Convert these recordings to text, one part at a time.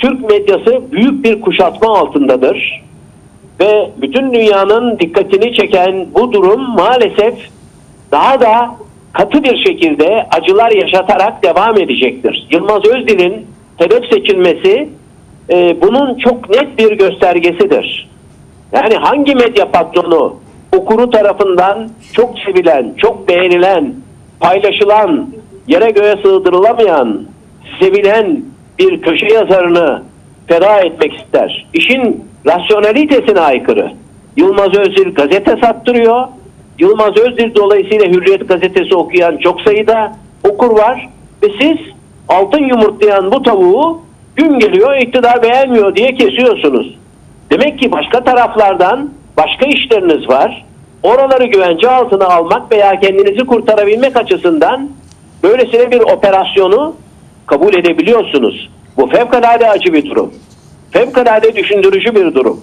Türk medyası büyük bir kuşatma altındadır. Ve bütün dünyanın dikkatini çeken bu durum maalesef daha da katı bir şekilde acılar yaşatarak devam edecektir. Yılmaz Özdil'in hedef seçilmesi e, bunun çok net bir göstergesidir. Yani hangi medya patronu okuru tarafından çok sevilen, çok beğenilen, paylaşılan, yere göğe sığdırılamayan, sevilen bir köşe yazarını feda etmek ister. İşin rasyonalitesine aykırı. Yılmaz Özdil gazete sattırıyor. Yılmaz Özdil dolayısıyla Hürriyet gazetesi okuyan çok sayıda okur var. Ve siz altın yumurtlayan bu tavuğu gün geliyor iktidar beğenmiyor diye kesiyorsunuz. Demek ki başka taraflardan başka işleriniz var. Oraları güvence altına almak veya kendinizi kurtarabilmek açısından böylesine bir operasyonu kabul edebiliyorsunuz. Bu fevkalade acı bir durum. Fevkalade düşündürücü bir durum.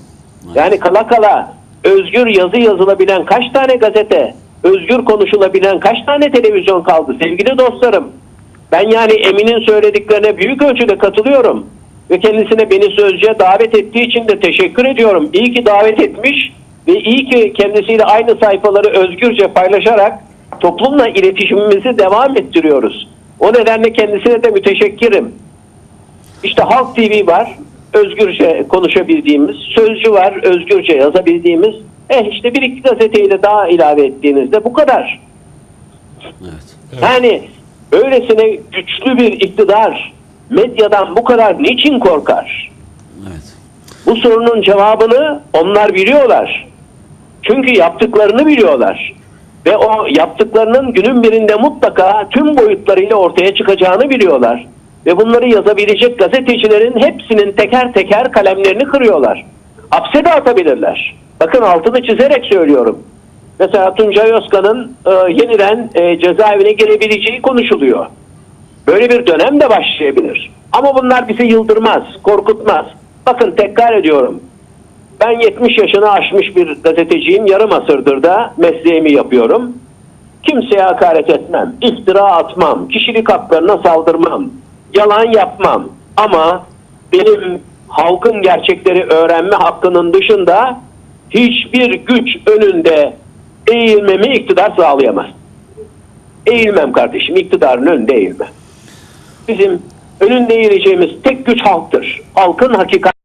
Yani kala kala özgür yazı yazılabilen kaç tane gazete, özgür konuşulabilen kaç tane televizyon kaldı sevgili dostlarım. Ben yani Emin'in söylediklerine büyük ölçüde katılıyorum. Ve kendisine beni sözcüye davet ettiği için de teşekkür ediyorum. İyi ki davet etmiş ve iyi ki kendisiyle aynı sayfaları özgürce paylaşarak toplumla iletişimimizi devam ettiriyoruz. O nedenle kendisine de müteşekkirim. İşte Halk TV var, özgürce konuşabildiğimiz, Sözcü var, özgürce yazabildiğimiz. Eh işte bir iki gazeteyi de daha ilave ettiğinizde bu kadar. Evet. Yani böylesine güçlü bir iktidar medyadan bu kadar niçin korkar? Evet. Bu sorunun cevabını onlar biliyorlar. Çünkü yaptıklarını biliyorlar. Ve o yaptıklarının günün birinde mutlaka tüm boyutlarıyla ortaya çıkacağını biliyorlar. Ve bunları yazabilecek gazetecilerin hepsinin teker teker kalemlerini kırıyorlar. Hapse de atabilirler. Bakın altını çizerek söylüyorum. Mesela Tuncay Özkan'ın e, yeniden e, cezaevine girebileceği konuşuluyor. Böyle bir dönem de başlayabilir. Ama bunlar bizi yıldırmaz, korkutmaz. Bakın tekrar ediyorum. Ben 70 yaşını aşmış bir gazeteciyim. Yarım asırdır da mesleğimi yapıyorum. Kimseye hakaret etmem, iftira atmam, kişilik haklarına saldırmam, yalan yapmam. Ama benim halkın gerçekleri öğrenme hakkının dışında hiçbir güç önünde eğilmemi iktidar sağlayamaz. Eğilmem kardeşim, iktidarın önünde eğilmem. Bizim önünde eğileceğimiz tek güç halktır. Halkın hakikat